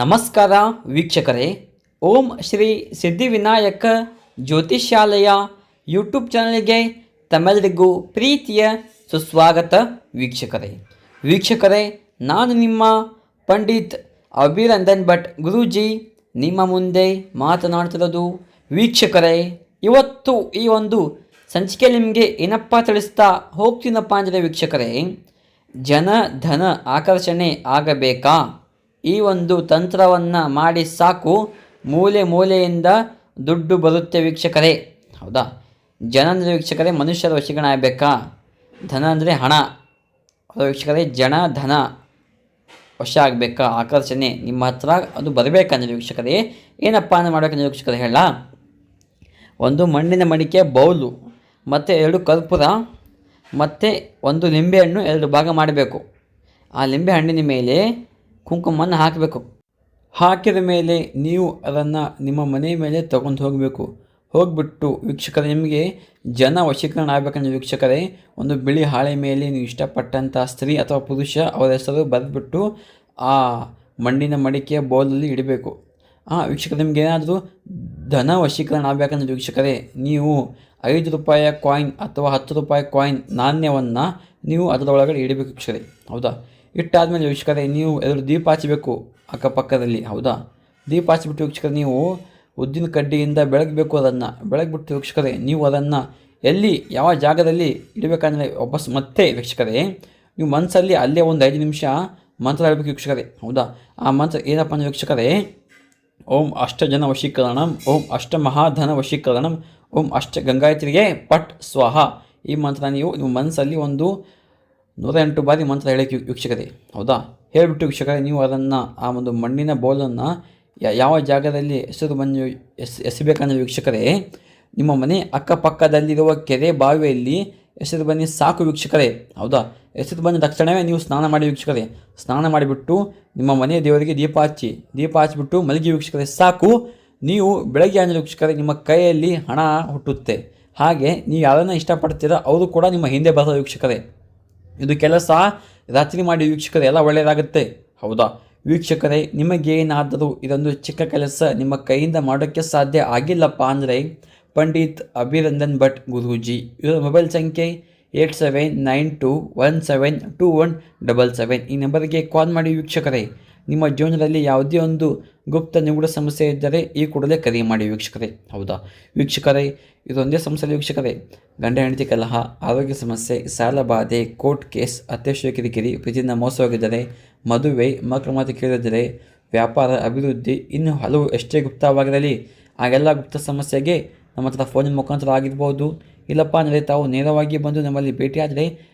ನಮಸ್ಕಾರ ವೀಕ್ಷಕರೇ. ಓಂ ಶ್ರೀ ಸಿದ್ಧಿವಿನಾಯಕ ಜ್ಯೋತಿಷ್ಯಾಲಯ ಯೂಟ್ಯೂಬ್ ಚಾನಲ್ಗೆ ತಮ್ಮೆಲ್ಲರಿಗೂ ಪ್ರೀತಿಯ ಸುಸ್ವಾಗತ ವೀಕ್ಷಕರೇ. ವೀಕ್ಷಕರೇ, ನಾನು ನಿಮ್ಮ ಪಂಡಿತ್ ಅಭಿರಂದನ್ ಭಟ್ ಗುರೂಜಿ. ನಿಮ್ಮ ಮುಂದೆ ಮಾತನಾಡ್ತಿರೋದು ವೀಕ್ಷಕರೇ, ಇವತ್ತು ಈ ಒಂದು ಸಂಚಿಕೆ ನಿಮಗೆ ಏನಪ್ಪ ತಿಳಿಸ್ತಾ ಹೋಗ್ತೀನಪ್ಪ ಅಂದರೆ ವೀಕ್ಷಕರೇ, ಜನ ಧನ ಆಕರ್ಷಣೆ ಆಗಬೇಕಾ? ಈ ಒಂದು ತಂತ್ರವನ್ನು ಮಾಡಿ ಸಾಕು, ಮೂಲೆ ಮೂಲೆಯಿಂದ ದುಡ್ಡು ಬರುತ್ತೆ ವೀಕ್ಷಕರೇ. ಹೌದಾ? ಜನ ಅಂದರೆ ವೀಕ್ಷಕರೇ, ಮನುಷ್ಯರ ಆಗಬೇಕಾ ಧನ ಅಂದರೆ ಹಣ. ವೀಕ್ಷಕರೇ? ಜನ, ಧನ ವಶ ಆಗಬೇಕಾ? ಆಕರ್ಷಣೆ. ನಿಮ್ಮ ಹತ್ರ ಅದು ಬರಬೇಕಂದ್ರೆ ವೀಕ್ಷಕರೇ. ಏನಪ್ಪ ಅಂತ ಮಾಡಬೇಕಂದ್ರೆ ವೀಕ್ಷಕರೇ ಹೇಳ. ಒಂದು ಮಣ್ಣಿನ ಮಡಿಕೆ, ಬೌಲು, ಮತ್ತು ಎರಡು ಕರ್ಪೂರ, ಮತ್ತು ಒಂದು ನಿಂಬೆಹಣ್ಣು ಎರಡು ಭಾಗ ಮಾಡಬೇಕು. ಆ ನಿಂಬೆಹಣ್ಣಿನ ಮೇಲೆ ಕುಂಕುಮವನ್ನು ಹಾಕಬೇಕು. ಹಾಕಿದ ಮೇಲೆ ನೀವು ಅದನ್ನು ನಿಮ್ಮ ಮನೆ ಮೇಲೆ ತಗೊಂಡು ಹೋಗಬೇಕು. ಹೋಗಿಬಿಟ್ಟು ವೀಕ್ಷಕರೇ, ನಿಮಗೆ ಜನ ವಶೀಕರಣ ಆಗಬೇಕಂದ್ರೆ ವೀಕ್ಷಕರೇ, ಒಂದು ಬಿಳಿ ಹಾಳೆ ಮೇಲೆ ನೀವು ಇಷ್ಟಪಟ್ಟಂಥ ಸ್ತ್ರೀ ಅಥವಾ ಪುರುಷ, ಅವರ ಹೆಸರು ಬರೆದ್ಬಿಟ್ಟು ಆ ಮಣ್ಣಿನ ಮಡಿಕೆಯ ಬೌಲಲ್ಲಿ ಇಡಬೇಕು. ಆ, ವೀಕ್ಷಕರು, ನಿಮ್ಗೆ ಏನಾದರೂ ಧನ ವಶೀಕರಣ ಆಗಬೇಕಂದ್ರೆ ವೀಕ್ಷಕರೇ, ನೀವು ಐದು ರೂಪಾಯಿಯ ಕಾಯಿನ್ ಅಥವಾ ಹತ್ತು ರೂಪಾಯಿ ಕಾಯಿನ್ ನಾಣ್ಯವನ್ನು ನೀವು ಅದರೊಳಗಡೆ ಇಡಬೇಕು ವೀಕ್ಷಕರೇ. ಹೌದಾ? ಇಟ್ಟಾದಮೇಲೆ ವೀಕ್ಷಕರೇ, ನೀವು ಎದುರು ದೀಪ ಹಚ್ಚಬೇಕು ಅಕ್ಕಪಕ್ಕದಲ್ಲಿ, ಹೌದಾ? ದೀಪ ಹಚ್ಚಿಬಿಟ್ಟು ವೀಕ್ಷಕರೇ, ನೀವು ಉದ್ದಿನ ಕಡ್ಡಿಯಿಂದ ಬೆಳಗಬೇಕು ಅದನ್ನು. ಬೆಳಗ್ಬಿಟ್ಟು ವೀಕ್ಷಕರೇ, ನೀವು ಅದನ್ನು ಎಲ್ಲಿ, ಯಾವ ಜಾಗದಲ್ಲಿ ಇಡಬೇಕಂದ್ರೆ ವಾಪಸ್ ಮತ್ತೆ ವೀಕ್ಷಕರೇ, ನೀವು ಮನಸ್ಸಲ್ಲಿ ಅಲ್ಲೇ ಒಂದು ಐದು ನಿಮಿಷ ಮಂತ್ರ ಹೇಳಬೇಕು ವೀಕ್ಷಕರೇ, ಹೌದಾ? ಆ ಮಂತ್ರ ಏನಪ್ಪ ಅಂದರೆ ವೀಕ್ಷಕರೇ, ಓಂ ಅಷ್ಟಜನ ವಶೀಕರಣಂ, ಓಂ ಅಷ್ಟ ಮಹಾಧನ ವಶೀಕರಣಂ, ಓಂ ಅಷ್ಟ ಗಂಗಾಯತ್ರಿಗೆ ಪಟ್ ಸ್ವಾಹ. ಈ ಮಂತ್ರ ನೀವು ನಿಮ್ಮ ಮನಸ್ಸಲ್ಲಿ ಒಂದು ನೂರ ಎಂಟು ಬಾರಿ ಮಂತ್ರ ಹೇಳಕ್ಕೆ ವೀಕ್ಷಕರೇ, ಹೌದಾ? ಹೇಳಿಬಿಟ್ಟು ವೀಕ್ಷಕರೇ, ನೀವು ಅದನ್ನು ಆ ಒಂದು ಮಣ್ಣಿನ ಬೌಲನ್ನು ಯಾವ ಜಾಗದಲ್ಲಿ ಹೆಸರು ಬಂದು ಎಸ್ ಎಸಬೇಕನ್ನೋ ವೀಕ್ಷಕರೇ, ನಿಮ್ಮ ಮನೆ ಅಕ್ಕಪಕ್ಕದಲ್ಲಿರುವ ಕೆರೆ ಬಾವಿಯಲ್ಲಿ ಹೆಸರು ಬನ್ನಿ ಸಾಕು ವೀಕ್ಷಕರೇ, ಹೌದಾ? ಹೆಸರು ಬಂದ ತಕ್ಷಣವೇ ನೀವು ಸ್ನಾನ ಮಾಡಿ ವೀಕ್ಷಕರೇ, ಸ್ನಾನ ಮಾಡಿಬಿಟ್ಟು ನಿಮ್ಮ ಮನೆಯ ದೇವರಿಗೆ ದೀಪ ಹಚ್ಚಿ, ದೀಪ ಹಚ್ಚಿಬಿಟ್ಟು ಮಲಗಿ ವೀಕ್ಷಕರೇ, ಸಾಕು. ನೀವು ಬೆಳಗ್ಗೆ ಅಂದರೆ ವೀಕ್ಷಕರೇ, ನಿಮ್ಮ ಕೈಯಲ್ಲಿ ಹಣ ಹುಟ್ಟುತ್ತೆ. ಹಾಗೆ ನೀವು ಯಾರನ್ನ ಇಷ್ಟಪಡ್ತೀರೋ ಅವರು ಕೂಡ ನಿಮ್ಮ ಹಿಂದೆ ಬರೋ ವೀಕ್ಷಕರೇ. ಇದು ಕೆಲಸ ರಾತ್ರಿ ಮಾಡಿ ವೀಕ್ಷಕರೇ ಎಲ್ಲ ಒಳ್ಳೆಯದಾಗುತ್ತೆ ಹೌದಾ? ವೀಕ್ಷಕರೇ ನಿಮಗೇನಾದರೂ ಇದೊಂದು ಚಿಕ್ಕ ಕೆಲಸ ನಿಮ್ಮ ಕೈಯಿಂದ ಮಾಡೋಕ್ಕೆ ಸಾಧ್ಯ ಆಗಿಲ್ಲಪ್ಪ ಅಂದರೆ ಪಂಡಿತ್ ಅಭಿರಂದನ್ ಭಟ್ ಗುರೂಜಿ. ಇವರ ಮೊಬೈಲ್ ಸಂಖ್ಯೆ eight seven nine two one seven two one double seven ಈ ನಂಬರ್ಗೆ ಕಾಲ್ ಮಾಡಿ ವೀಕ್ಷಕರೇ. ನಿಮ್ಮ ಜೀವನದಲ್ಲಿ ಯಾವುದೇ ಒಂದು ಗುಪ್ತ ನಿಗೂಢ ಸಮಸ್ಯೆ ಇದ್ದರೆ ಈ ಕೂಡಲೇ ಕರೆ ಮಾಡಿ ವೀಕ್ಷಕರೇ. ಹೌದಾ? ವೀಕ್ಷಕರೇ, ಇದೊಂದೇ ಸಮಸ್ಯೆ ವೀಕ್ಷಕರೇ. ಗಂಡ, ಹೆಂಡತಿ, ಕಲಹ, ಆರೋಗ್ಯ ಸಮಸ್ಯೆ, ಸಾಲ ಬಾಧೆ, ಕೋರ್ಟ್ ಕೇಸ್, ಅತ್ಯಶ್ಯ, ಕಿರಿಕಿರಿ ಪ್ರೀತಿಯಿಂದ ಮೋಸವಾಗಿದ್ದರೆ ಮದುವೆ ಮಕ್ಕಳ ಮಾತು ಕೇಳಿದರೆ ವ್ಯಾಪಾರ, ಅಭಿವೃದ್ಧಿ ಇನ್ನು ಹಲವು ಎಷ್ಟೇ ಗುಪ್ತವಾಗಿರಲಿ, ಆಗೆಲ್ಲ ಗುಪ್ತ ಸಮಸ್ಯೆಗೆ ನಮ್ಮ ಹತ್ರ ಫೋನಿನ ಮುಖಾಂತರ ಆಗಿರ್ಬೋದು. ಇಲ್ಲಪ್ಪ ಅಂದರೆ ತಾವು ನೇರವಾಗಿ ಬಂದು ನಮ್ಮಲ್ಲಿ ಭೇಟಿಯಾದರೆ